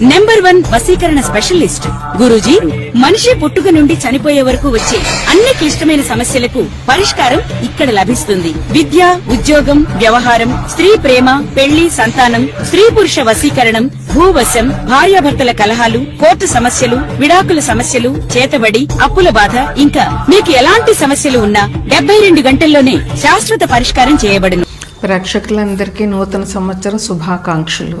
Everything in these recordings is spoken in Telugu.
నెంబర్ వన్ వసీకరణ స్పెషలిస్ట్. గురూజీ మనిషి పుట్టుక నుండి చనిపోయే వరకు వచ్చే అన్ని క్లిష్టమైన సమస్యలకు పరిష్కారం ఇక్కడ లభిస్తుంది. విద్య ఉద్యోగం వ్యవహారం స్త్రీ ప్రేమ పెళ్ళి సంతానం స్త్రీ పురుష వసీకరణం భూవశం భార్యాభర్తల కలహాలు కోర్టు సమస్యలు విడాకుల సమస్యలు చేతబడి అప్పుల బాధ ఇంకా మీకు ఎలాంటి సమస్యలు ఉన్నా డెబ్బై రెండు గంటల్లోనే శాశ్వత పరిష్కారం చేయబడును. ప్రేక్షకులందరికీ నూతన సంవత్సరం శుభాకాంక్షలు.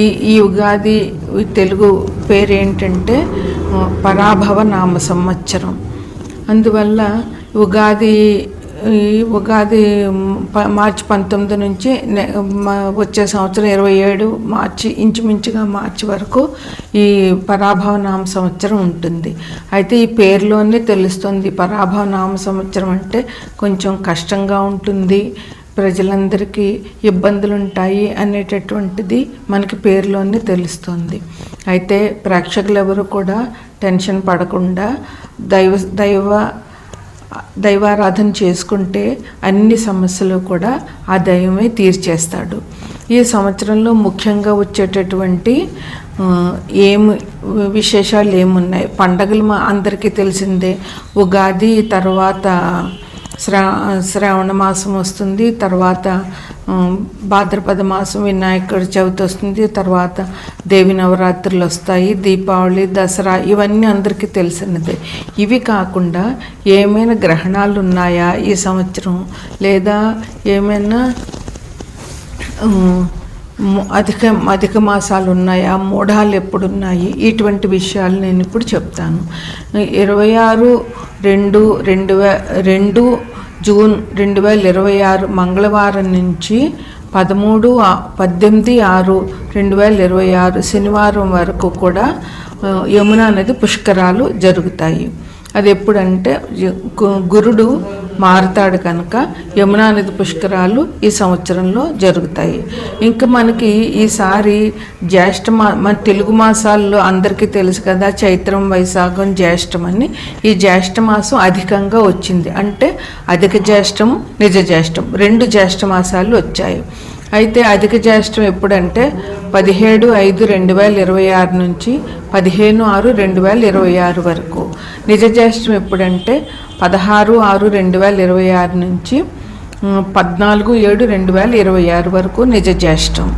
ఈ ఈ ఉగాది తెలుగు పేరు ఏంటంటే పరాభవ నామ సంవత్సరం. అందువల్ల ఉగాది ఈ ఉగాది మార్చి పంతొమ్మిది నుంచి వచ్చే సంవత్సరం ఇరవై ఏడు మార్చి ఇంచుమించుగా మార్చి వరకు ఈ పరాభవ నామ సంవత్సరం ఉంటుంది. అయితే ఈ పేరులోనే తెలుస్తుంది పరాభవ నామ సంవత్సరం అంటే కొంచెం కష్టంగా ఉంటుంది ప్రజలందరికీ ఇబ్బందులు ఉంటాయి అనేటటువంటిది మనకి పేరులోనే తెలుస్తుంది. అయితే ప్రేక్షకులు ఎవరు కూడా టెన్షన్ పడకుండా దైవ దైవ దైవారాధన చేసుకుంటే అన్ని సమస్యలు కూడా ఆ దైవమే తీర్చేస్తాడు. ఈ సంవత్సరంలో ముఖ్యంగా వచ్చేటటువంటి ఏం ఏమి విశేషాలు ఏమున్నాయి పండగలు మా అందరికీ తెలిసిందే. ఉగాది తర్వాత శ్రా శ్రావణ మాసం వస్తుంది తర్వాత భాద్రపద మాసం వినాయకుడి చవితి వస్తుంది తర్వాత దేవి నవరాత్రులు వస్తాయి దీపావళి దసరా ఇవన్నీ అందరికీ తెలిసినదే. ఇవి కాకుండా ఏమైనా గ్రహణాలు ఉన్నాయా ఈ సంవత్సరం? లేదా ఏమైనా అధిక అధిక మాసాలు ఉన్నాయా మూఢాలు ఎప్పుడున్నాయి? ఇటువంటి విషయాలు నేను ఇప్పుడు చెప్తాను. ఇరవై ఆరు రెండు రెండు వే రెండు జూన్ రెండు వేల ఇరవై ఆరు మంగళవారం నుంచి పదమూడు పద్దెనిమిది ఆరు రెండు వేల ఇరవై ఆరు శనివారం వరకు కూడా యమునా నది పుష్కరాలు జరుగుతాయి. అది ఎప్పుడంటే గురుడు మారుతాడు కనుక యమునా నది పుష్కరాలు ఈ సంవత్సరంలో జరుగుతాయి. ఇంకా మనకి ఈసారి జ్యేష్ఠ మా మన తెలుగు మాసాల్లో అందరికీ తెలుసు కదా చైత్రం వైశాఖం జ్యేష్ఠం అని. ఈ జ్యేష్ఠ మాసం అధికంగా వచ్చింది. అంటే అధిక జ్యేష్ఠం నిజ జ్యేష్ఠం రెండు జ్యేష్ఠ మాసాలు వచ్చాయి. అయితే అధిక జ్యేష్టం ఎప్పుడంటే పదిహేడు ఐదు రెండు వేల ఇరవై ఆరు నుంచి పదిహేను ఆరు రెండు వేల ఇరవై ఆరు వరకు. నిజ జ్యేష్టం ఎప్పుడంటే పదహారు ఆరు రెండు వేల ఇరవై ఆరు నుంచి పద్నాలుగు ఏడు రెండు వేల ఇరవై ఆరు వరకు నిజ జ్యేష్టం.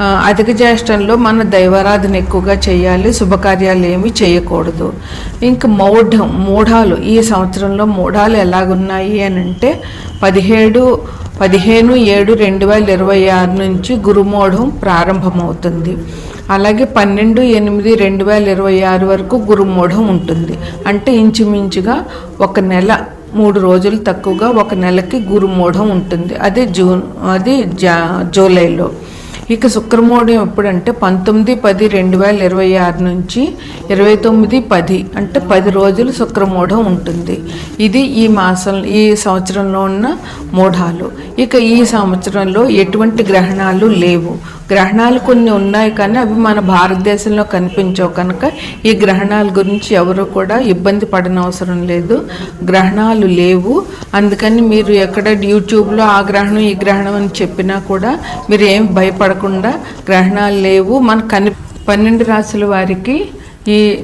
అధిక జ్యేష్టంలో మన దైవారాధన ఎక్కువగా చేయాలి శుభకార్యాలు ఏమి చేయకూడదు. ఇంకా మౌఢం మూఢాలు ఈ సంవత్సరంలో మూఢాలు ఎలాగున్నాయి అని అంటే పదిహేడు పదిహేను ఏడు రెండు వేల ఇరవై ఆరు నుంచి గురుమూఢం ప్రారంభమవుతుంది. అలాగే పన్నెండు ఎనిమిది రెండు వేల ఇరవై ఆరు వరకు గురుమూఢం ఉంటుంది. అంటే ఇంచుమించుగా ఒక నెల మూడు రోజులు తక్కువగా ఒక నెలకి గురుమూఢం ఉంటుంది. అదే జూన్ అది జా జూలైలో. ఇక శుక్రమూఢం ఎప్పుడంటే పంతొమ్మిది పది రెండు వేల ఇరవై ఆరు నుంచి ఇరవై తొమ్మిది పది అంటే పది రోజులు శుక్రమూఢం ఉంటుంది. ఇది ఈ మాసం ఈ సంవత్సరంలో ఉన్న మూఢాలు. ఇక ఈ సంవత్సరంలో ఎటువంటి గ్రహణాలు లేవు. గ్రహణాలు కొన్ని ఉన్నాయి కానీ అవి మన భారతదేశంలో కనిపించవు కనుక ఈ గ్రహణాల గురించి ఎవరు కూడా ఇబ్బంది పడనవసరం లేదు. గ్రహణాలు లేవు. అందుకని మీరు ఎక్కడ యూట్యూబ్లో ఆ గ్రహణం ఈ గ్రహణం అని చెప్పినా కూడా మీరు ఏం భయపడకుండా గ్రహణాలు లేవు. మన కని పన్నెండు రాసుల వారికి ఈ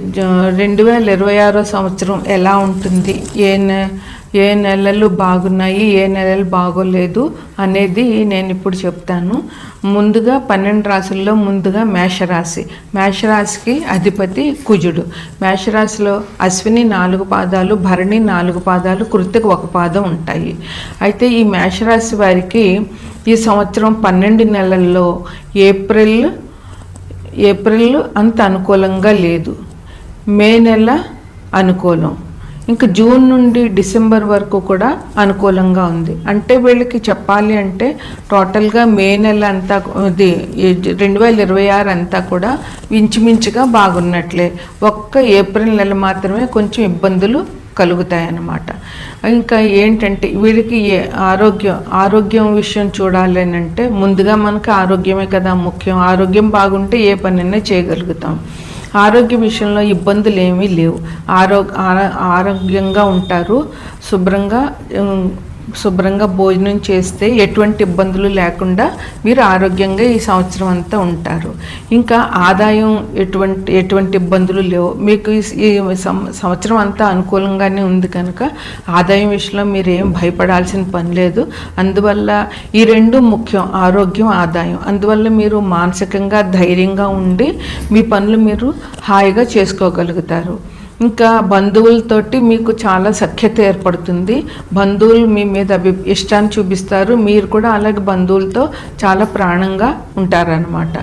రెండు వేల ఇరవై ఆరో సంవత్సరం ఎలా ఉంటుంది? ఏ ఏ నెలలు బాగున్నాయి ఏ నెలలు బాగోలేదు అనేది నేను ఇప్పుడు చెప్తాను. ముందుగా పన్నెండు రాశుల్లో ముందుగా మేషరాశి. మేషరాశికి అధిపతి కుజుడు. మేషరాశిలో అశ్విని నాలుగు పాదాలు భరణి నాలుగు పాదాలు కృతిక ఒక పాదం ఉంటాయి. అయితే ఈ మేషరాశి వారికి ఈ సంవత్సరం పన్నెండు నెలల్లో ఏప్రిల్ ఏప్రిల్ అంత అనుకూలంగా లేదు. మే నెల అనుకూలం. ఇంకా జూన్ నుండి డిసెంబర్ వరకు కూడా అనుకూలంగా ఉంది. అంటే వీళ్ళకి చెప్పాలి అంటే టోటల్గా మే నెల అంతా ఇది రెండు వేల ఇరవై ఆరు అంతా కూడా ఇంచుమించుగా బాగున్నట్లే. ఒక్క ఏప్రిల్ నెల మాత్రమే కొంచెం ఇబ్బందులు కలుగుతాయన్నమాట. ఇంకా ఏంటంటే వీడికి ఏ- ఆరోగ్యం ఆరోగ్యం విషయం చూడాలి అంటే ముందుగా మనకు ఆరోగ్యమే కదా ముఖ్యం. ఆరోగ్యం బాగుంటే ఏ పనైనా చేయగలుగుతాం. ఆరోగ్య విషయంలో ఇబ్బందులు ఏమీ లేవు ఆరోగ్య ఆరోగ్యంగా ఉంటారు. శుభ్రంగా శుభ్రంగా భోజనం చేస్తే ఎటువంటి ఇబ్బందులు లేకుండా మీరు ఆరోగ్యంగా ఈ సంవత్సరం అంతా ఉంటారు. ఇంకా ఆదాయం ఎటువంటి ఎటువంటి ఇబ్బందులు లేవు. మీకు ఈ- సంవత్సరం అంతా అనుకూలంగానే ఉంది కనుక ఆదాయం విషయంలో మీరు ఏం భయపడాల్సిన పని లేదు. అందువల్ల ఈ రెండు ముఖ్యం ఆరోగ్యం ఆదాయం. అందువల్ల మీరు మానసికంగా ధైర్యంగా ఉండి మీ పనులు మీరు హాయిగా చేసుకోగలుగుతారు. ఇంకా బంధువులతోటి మీకు చాలా సఖ్యత ఏర్పడుతుంది. బంధువులు మీ మీద అభి ఇష్టాన్ని చూపిస్తారు. మీరు కూడా అలాగే బంధువులతో చాలా ప్రాణంగా ఉంటారనమాట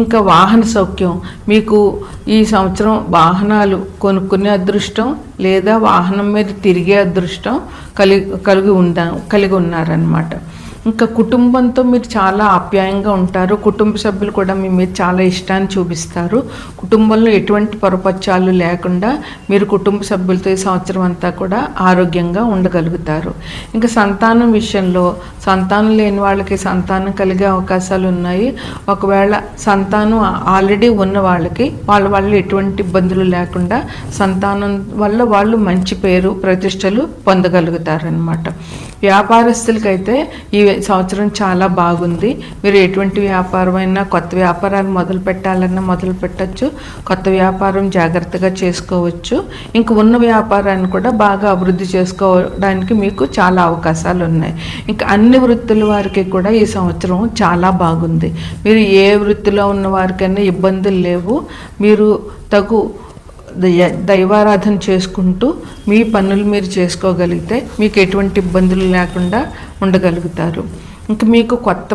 ఇంకా వాహన సౌఖ్యం. మీకు ఈ సంవత్సరం వాహనాలు కొనుక్కునే అదృష్టం లేదా వాహనం మీద తిరిగే అదృష్టం కలిగి కలిగి ఉందా కలిగి ఉన్నారనమాట ఇంకా కుటుంబంతో మీరు చాలా ఆప్యాయంగా ఉంటారు. కుటుంబ సభ్యులు కూడా మీ మీద చాలా ఇష్టాన్ని చూపిస్తారు. కుటుంబంలో ఎటువంటి పొరపచ్చాలు లేకుండా మీరు కుటుంబ సభ్యులతో ఈ సంవత్సరం అంతా కూడా ఆరోగ్యంగా ఉండగలుగుతారు. ఇంకా సంతానం విషయంలో సంతానం లేని వాళ్ళకి సంతానం కలిగే అవకాశాలు ఉన్నాయి. ఒకవేళ సంతానం ఆల్రెడీ ఉన్న వాళ్ళకి వాళ్ళ వల్ల ఎటువంటి ఇబ్బందులు లేకుండా సంతానం వల్ల వాళ్ళు మంచి పేరు ప్రతిష్టలు పొందగలుగుతారనమాట వ్యాపారస్తులకైతే ఈ సంవత్సరం చాలా బాగుంది. మీరు ఎటువంటి వ్యాపారం అయినా కొత్త వ్యాపారాలు మొదలు పెట్టాలన్నా మొదలు పెట్టచ్చు. కొత్త వ్యాపారం జాగ్రత్తగా చేసుకోవచ్చు. ఇంక ఉన్న వ్యాపారాన్ని కూడా బాగా అభివృద్ధి చేసుకోవడానికి మీకు చాలా అవకాశాలు ఉన్నాయి. ఇంకా అన్ని వృత్తుల వారికి కూడా ఈ సంవత్సరం చాలా బాగుంది. మీరు ఏ వృత్తిలో ఉన్న వారికైనా ఇబ్బందులు లేవు. మీరు తగు దైవారాధన చేసుకుంటూ మీ పనులు మీరు చేసుకోగలిగితే మీకు ఎటువంటి ఇబ్బందులు లేకుండా ఉండగలుగుతారు. ఇంక మీకు కొత్త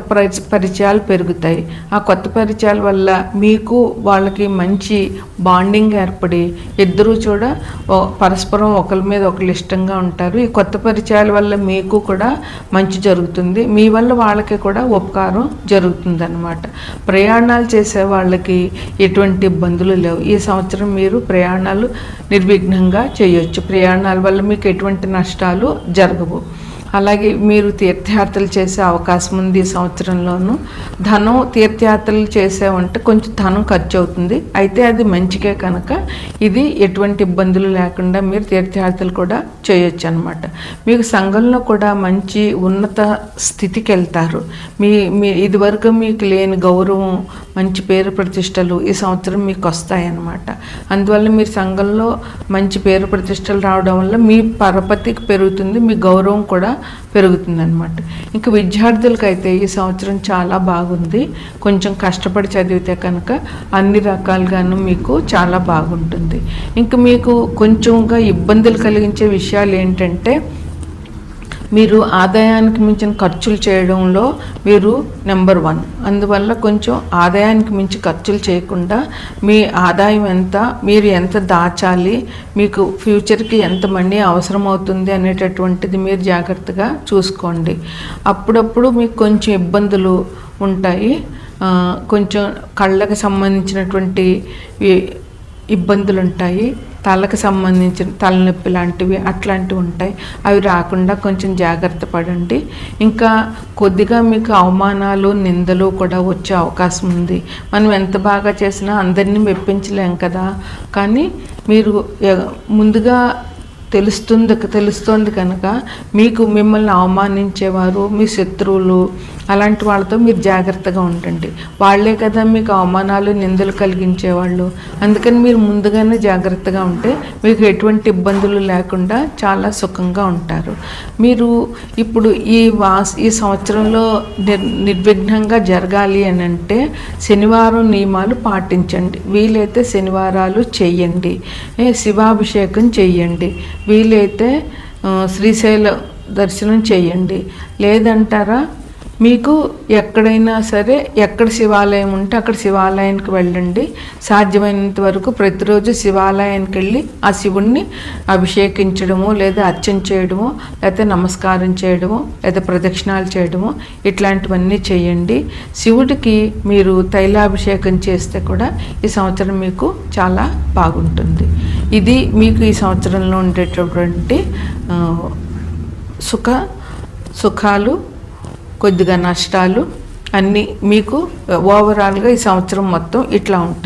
పరిచయాలు పెరుగుతాయి. ఆ కొత్త పరిచయాల వల్ల మీకు వాళ్ళకి మంచి బాండింగ్ ఏర్పడి ఇద్దరూ చూడ పరస్పరం ఒకరి మీద ఒకరు ఇష్టంగా ఉంటారు. ఈ కొత్త పరిచయాల వల్ల మీకు కూడా మంచి జరుగుతుంది. మీ వల్ల వాళ్ళకి కూడా ఉపకారం జరుగుతుంది అనమాట ప్రయాణాలు చేసే వాళ్ళకి ఎటువంటి ఇబ్బందులు లేవు. ఈ సంవత్సరం మీరు ప్రయాణాలు నిర్విఘ్నంగా చేయొచ్చు. ప్రయాణాల వల్ల మీకు ఎటువంటి నష్టాలు జరగవు. అలాగే మీరు తీర్థయాత్రలు చేసే అవకాశం ఉంది ఈ సంవత్సరంలోనూ. ధనం తీర్థయాత్రలు చేసే ఉంటే కొంచెం ధనం ఖర్చు అవుతుంది. అయితే అది మంచికే కనుక ఇది ఎటువంటి ఇబ్బందులు లేకుండా మీరు తీర్థయాత్రలు కూడా చేయొచ్చు అనమాట మీకు సంఘంలో కూడా మంచి ఉన్నత స్థితికి వెళ్తారు. మీ మీ ఇదివరకు మీకు లేని గౌరవం మంచి పేరు ప్రతిష్టలు ఈ సంవత్సరం మీకు వస్తాయన్నమాట అందువల్ల మీరు సంఘంలో మంచి పేరు ప్రతిష్టలు రావడం వల్ల మీ పరపతికి పెరుగుతుంది మీ గౌరవం కూడా పెరుగుతుందన్నమాట. ఇంకా విద్యార్థులకైతే ఈ సంవత్సరం చాలా బాగుంది. కొంచెం కష్టపడి చదివితే కనుక అన్ని రకాలుగాను మీకు చాలా బాగుంటుంది. ఇంకా మీకు కొంచెంగా ఇబ్బందులు కలిగించే విషయాలు ఏంటంటే మీరు ఆదాయానికి మించిన ఖర్చులు చేయడంలో మీరు నెంబర్ వన్. అందువల్ల కొంచెం ఆదాయానికి మించి ఖర్చులు చేయకుండా మీ ఆదాయం ఎంత మీరు ఎంత దాచాలి మీకు ఫ్యూచర్కి ఎంత మనీ అవసరం అవుతుంది అనేటటువంటిది మీరు జాగ్రత్తగా చూసుకోండి. అప్పుడప్పుడు మీకు కొంచెం ఇబ్బందులు ఉంటాయి. కొంచెం కళ్ళకి సంబంధించినటువంటి ఇబ్బందులు ఉంటాయి తలకు సంబంధించిన తలనొప్పి లాంటివి అట్లాంటివి ఉంటాయి. అవి రాకుండా కొంచెం జాగ్రత్త పడండి. ఇంకా కొద్దిగా మీకు అవమానాలు నిందలు కూడా వచ్చే అవకాశం ఉంది. మనం ఎంత బాగా చేసినా అందరినీ మెప్పించలేం కదా. కానీ మీరు ముందుగా తెలుస్తుంది తెలుస్తోంది కనుక మీకు మిమ్మల్ని అవమానించేవారు మీ శత్రువులు అలాంటి వాళ్ళతో మీరు జాగ్రత్తగా ఉండండి. వాళ్ళే కదా మీకు అవమానాలు నిందలు కలిగించేవాళ్ళు. అందుకని మీరు ముందుగానే జాగ్రత్తగా ఉంటే మీకు ఎటువంటి ఇబ్బందులు లేకుండా చాలా సుఖంగా ఉంటారు. మీరు ఇప్పుడు ఈ వాస్ ఈ సంవత్సరంలో నిర్ నిర్విఘ్నంగా జరగాలి అని అంటే శనివారం నియమాలు పాటించండి. వీలైతే శనివారాలు చెయ్యండి శివాభిషేకం చెయ్యండి వీలైతే శ్రీశైల దర్శనం చేయండి. లేదంటారా? మీకు ఎక్కడైనా సరే ఎక్కడ శివాలయం ఉంటే అక్కడ శివాలయానికి వెళ్ళండి. సాధ్యమైనంత వరకు ప్రతిరోజు శివాలయానికి వెళ్ళి ఆ శివుణ్ణి అభిషేకించడము లేదా అర్చన చేయడము లేకపోతే నమస్కారం చేయడము లేదా ప్రదక్షిణాలు చేయడము ఇట్లాంటివన్నీ చేయండి. శివుడికి మీరు తైలాభిషేకం చేస్తే కూడా ఈ సంవత్సరం మీకు చాలా బాగుంటుంది. ఇది మీకు ఈ సంవత్సరంలో ఉండేటటువంటి సుఖ సుఖాలు కొద్దిగా నష్టాలు అన్నీ మీకు uh, ఓవరాల్గా ఈ సంవత్సరం మొత్తం ఇట్లా ఉంటుంది.